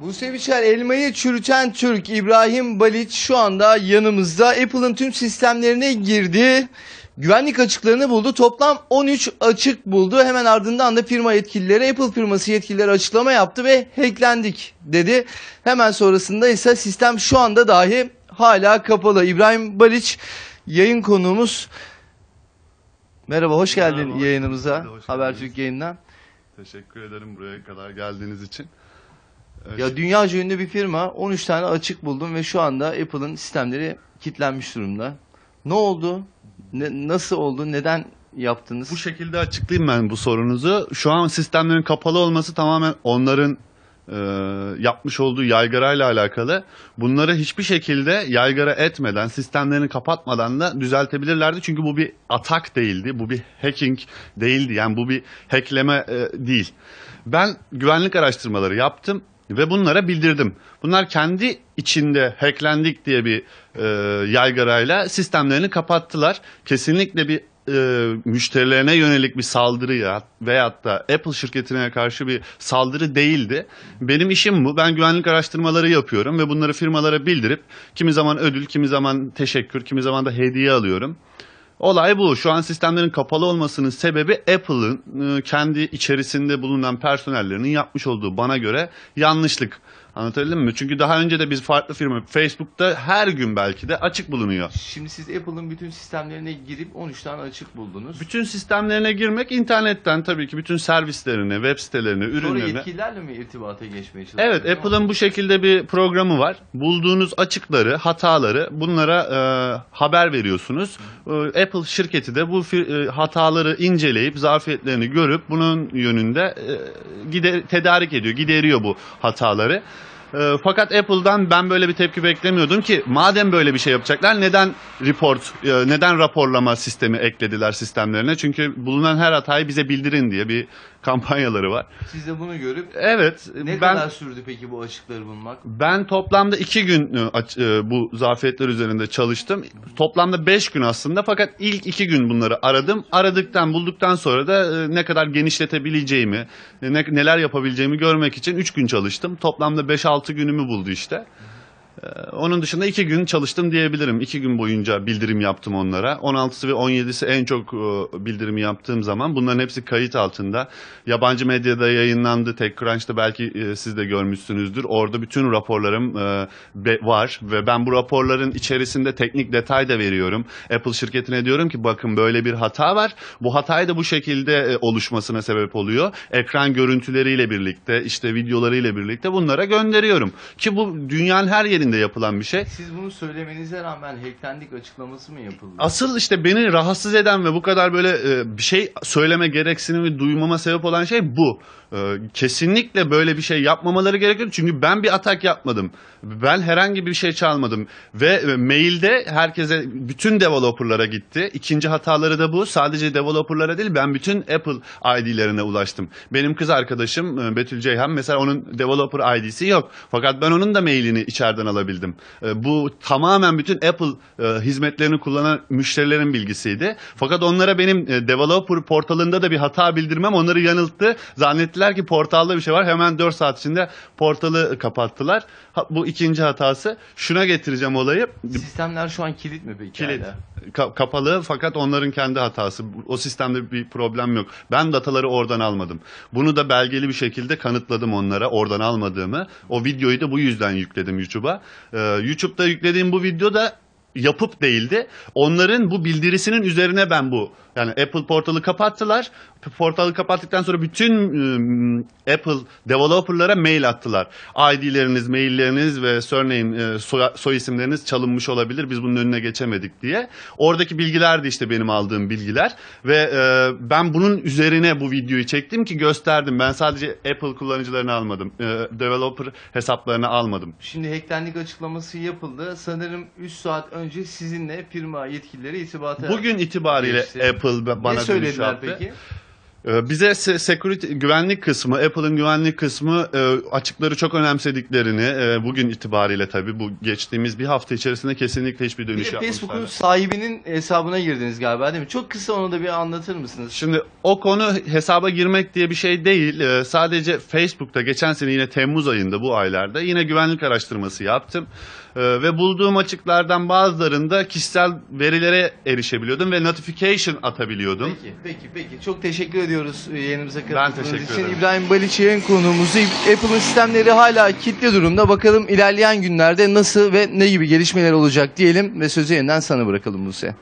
Buse Biçer elmayı çürüten Türk İbrahim Baliç şu anda yanımızda. Apple'ın tüm sistemlerine girdi. Güvenlik açıklarını buldu. Toplam 13 açık buldu. Hemen ardından da firma yetkilileri Apple firması yetkilileri açıklama yaptı ve hacklendik dedi. Hemen sonrasında ise sistem şu anda dahi hala kapalı. İbrahim Baliç yayın konuğumuz. Merhaba hoş geldin Merhaba, yayınımıza. Habertürk yayından. Teşekkür ederim buraya kadar geldiğiniz için. Ee, Ya dünyaca ünlü bir firma 13 tane açık buldum ve şu anda Apple'ın sistemleri kilitlenmiş durumda. Ne oldu? Ne, nasıl oldu? Neden yaptınız? bu şekilde açıklayayım ben bu sorunuzu. Şu an sistemlerin kapalı olması tamamen onların e, yapmış olduğu yaygarayla alakalı. Bunları hiçbir şekilde yaygara etmeden, sistemlerini kapatmadan da düzeltebilirlerdi. Çünkü bu bir atak değildi, bu bir hacking değildi. Yani bu bir hackleme e, değil. Ben güvenlik araştırmaları yaptım ve bunlara bildirdim. Bunlar kendi içinde hacklendik diye bir e, yaygarayla sistemlerini kapattılar. Kesinlikle bir e, müşterilerine yönelik bir saldırıya veyahut da Apple şirketine karşı bir saldırı değildi. Benim işim bu. Ben güvenlik araştırmaları yapıyorum ve bunları firmalara bildirip kimi zaman ödül, kimi zaman teşekkür, kimi zaman da hediye alıyorum. Olay bu. Şu an sistemlerin kapalı olmasının sebebi Apple'ın e, kendi içerisinde bulunan personellerinin yapmış olduğu bana göre yanlışlık. Anlatabildim mi? Çünkü daha önce de biz farklı firma Facebook'ta her gün belki de açık bulunuyor. Şimdi siz Apple'ın bütün sistemlerine girip 13 tane açık buldunuz. Bütün sistemlerine girmek internetten tabii ki bütün servislerine, web sitelerine, Sonra ürünlerine. yetkililerle mi irtibata geçmeye çalıştınız? Evet, Apple'ın bu şekilde bir programı var. Bulduğunuz açıkları, hataları bunlara e, haber veriyorsunuz. E, Apple şirketi de bu e, hataları inceleyip, zafiyetlerini görüp bunun yönünde e, gider, tedarik ediyor, gideriyor bu hataları. E, fakat Apple'dan ben böyle bir tepki beklemiyordum ki madem böyle bir şey yapacaklar neden report, e, neden raporlama sistemi eklediler sistemlerine? Çünkü bulunan her hatayı bize bildirin diye bir kampanyaları var. Siz de bunu görüp Evet, ne ben kadar sürdü peki bu açıkları bulmak? ben toplamda iki gün e, bu zafiyetler üzerinde çalıştım. Toplamda beş gün aslında fakat ilk iki gün bunları aradım. Aradıktan bulduktan sonra da e, ne kadar genişletebileceğimi, e, ne, neler yapabileceğimi görmek için üç gün çalıştım. Toplamda beş altı günümü buldu işte. E, Onun dışında iki gün çalıştım diyebilirim. İki gün boyunca bildirim yaptım onlara. 16'sı ve 17'si en çok e, bildirimi yaptığım zaman bunların hepsi kayıt altında. Yabancı medyada yayınlandı. TechCrunch'ta belki e, siz de görmüşsünüzdür. Orada bütün raporlarım e, var ve ben bu raporların içerisinde teknik detay da veriyorum. Apple şirketine diyorum ki bakın böyle bir hata var. Bu hatayı da bu şekilde oluşmasına sebep oluyor. Ekran görüntüleriyle birlikte, işte videolarıyla birlikte bunlara gönderiyorum. Ki bu dünyanın her yerinde yapılan bir şey. Siz bunu söylemenize rağmen hacklendik açıklaması mı yapıldı? Asıl işte beni rahatsız eden ve bu kadar böyle e, bir şey söyleme gereksinimi duymama sebep olan şey bu. E, kesinlikle böyle bir şey yapmamaları gerekiyor. Çünkü ben bir atak yapmadım. Ben herhangi bir şey çalmadım. Ve e, mailde herkese, bütün developerlara gitti. İkinci hataları da bu. Sadece developerlara değil ben bütün Apple ID'lerine ulaştım. Benim kız arkadaşım e, Betül Ceyhan mesela onun developer ID'si yok. Fakat ben onun da mailini içeriden alabildim. E, Bu tamamen bütün Apple e, hizmetlerini kullanan müşterilerin bilgisiydi. Fakat onlara benim e, developer portalında da bir hata bildirmem onları yanılttı. Zannettiler ki portalda bir şey var. Hemen 4 saat içinde portalı kapattılar. Ha, bu ikinci hatası. Şuna getireceğim olayı. Sistemler şu an kilit mi peki? Kilit. Ka- kapalı fakat onların kendi hatası. O sistemde bir problem yok. Ben dataları oradan almadım. Bunu da belgeli bir şekilde kanıtladım onlara oradan almadığımı. O videoyu da bu yüzden yükledim YouTube'a. Ee, YouTube'da yüklediğim bu video da yapıp değildi. Onların bu bildirisinin üzerine ben bu yani Apple portalı kapattılar. Portalı kapattıktan sonra bütün ım, Apple developerlara mail attılar. ID'leriniz, mailleriniz ve surname e, soy, soy isimleriniz çalınmış olabilir. Biz bunun önüne geçemedik diye. Oradaki bilgiler de işte benim aldığım bilgiler ve e, ben bunun üzerine bu videoyu çektim ki gösterdim. Ben sadece Apple kullanıcılarını almadım. Developer hesaplarını almadım. Şimdi hacklendik açıklaması yapıldı. Sanırım 3 saat önce sizinle firma yetkilileri itibata Bugün itibariyle Geçti. Apple ba- bana ne söylediler peki? Ee, Bize se- security güvenlik kısmı, Apple'ın güvenlik kısmı e, açıkları çok önemsediklerini e, bugün itibariyle tabii bu geçtiğimiz bir hafta içerisinde kesinlikle hiçbir Bir dönüş yapmamışlar. Facebook'un sahibinin hesabına girdiniz galiba değil mi? Çok kısa onu da bir anlatır mısınız? Şimdi o konu hesaba girmek diye bir şey değil. Ee, sadece Facebook'ta geçen sene yine Temmuz ayında bu aylarda yine güvenlik araştırması yaptım. Ve bulduğum açıklardan bazılarında kişisel verilere erişebiliyordum ve notification atabiliyordum. Peki, peki, peki. Çok teşekkür ediyoruz yayınımıza katıldığınız için. ederim. İbrahim Baliç yayın konuğumuz. Apple'ın sistemleri hala kilitli durumda. Bakalım ilerleyen günlerde nasıl ve ne gibi gelişmeler olacak diyelim ve sözü yeniden sana bırakalım Buse.